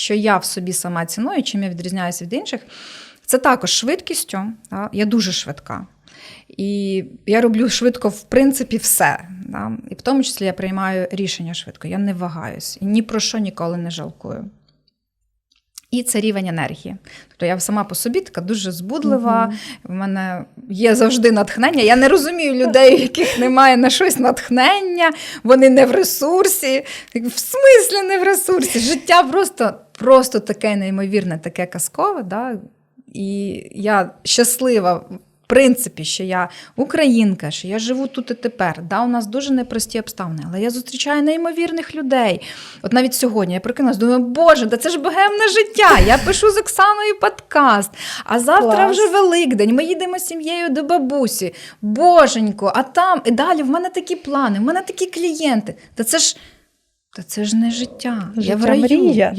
що я в собі сама ціную, чим я відрізняюся від інших, це також швидкістю. Да? Я дуже швидка. І я роблю швидко, в принципі, все. Да? І в тому числі я приймаю рішення швидко. Я не вагаюсь і ні про що ніколи не жалкую. І це рівень енергії. Тобто я сама по собі така дуже збудлива. Мгм. В мене є завжди натхнення. Я не розумію людей, у яких немає на щось натхнення, вони не в ресурсі. В смислі не в ресурсі. Життя просто, просто таке неймовірне, таке казкове. Да? І я щаслива. Принципі, що я українка, що я живу тут і тепер. Да, у нас дуже непрості обставини, але я зустрічаю неймовірних людей. От навіть сьогодні я прикинулась, думаю, Боже, да це ж богемне життя. Я пишу з Оксаною подкаст. А завтра Клас. вже Великдень. Ми їдемо з сім'єю до бабусі. Боженько, а там і далі в мене такі плани, в мене такі клієнти. Та це ж, та це ж не життя. я в раю. мрія.